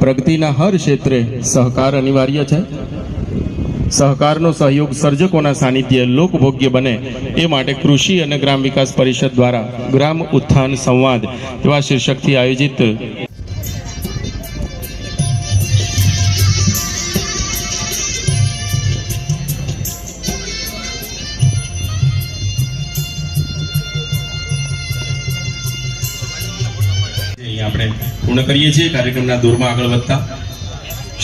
પ્રગતિના હર ક્ષેત્રે સહકાર અનિવાર્ય છે. સહકારનો સહયોગ સર્જકોના સાનિધ્ય લોકભોગ્ય બને એ માટે કૃષિ અને ગ્રામ વિકાસ પરિષદ દ્વારા ગ્રામ ઉત્થાન સંવાદ એવા શીર્ષકથી આયોજિત આપણે પૂર્ણ કરીએ છીએ કાર્યક્રમના દૂરમાં આગળ વધતા.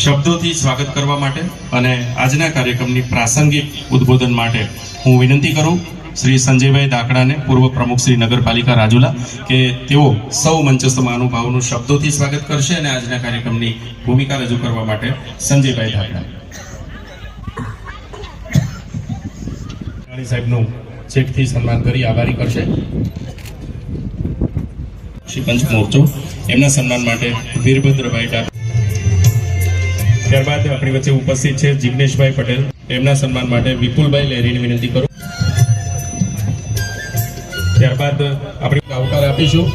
શબ્દોથી સ્વાગત કરવા માટે અને આજના કાર્યક્રમની પ્રાસંગિક ઉદ્બોધન માટે હું વિનંતી કરું શ્રી સંજયભાઈ દાકડાને પૂર્વ પ્રમુખ શ્રી નગરપાલિકા રાજુલા, કે તેઓ સૌ મંચસ્થ મહાનુભાવોનું શબ્દોથી સ્વાગત કરશે અને આજના કાર્યક્રમની ભૂમિકા રજૂ કરવા માટે સંજયભાઈ દાકડા સાહેબનું ચેકથી સન્માન કરી આભારી કરશે. શ્રી પંચ મોરચો એમના સન્માન માટે વીરભદ્રભાઈ ડાભી ત્યારબાદ આપણી વચ્ચે ઉપસ્થિત છે જિગ્નેશભાઈ પટેલ. એમના સન્માન માટે વિપુલભાઈ લહેરીને વિનંતી કરું. ત્યારબાદ આપણે આવકાર આપીશું.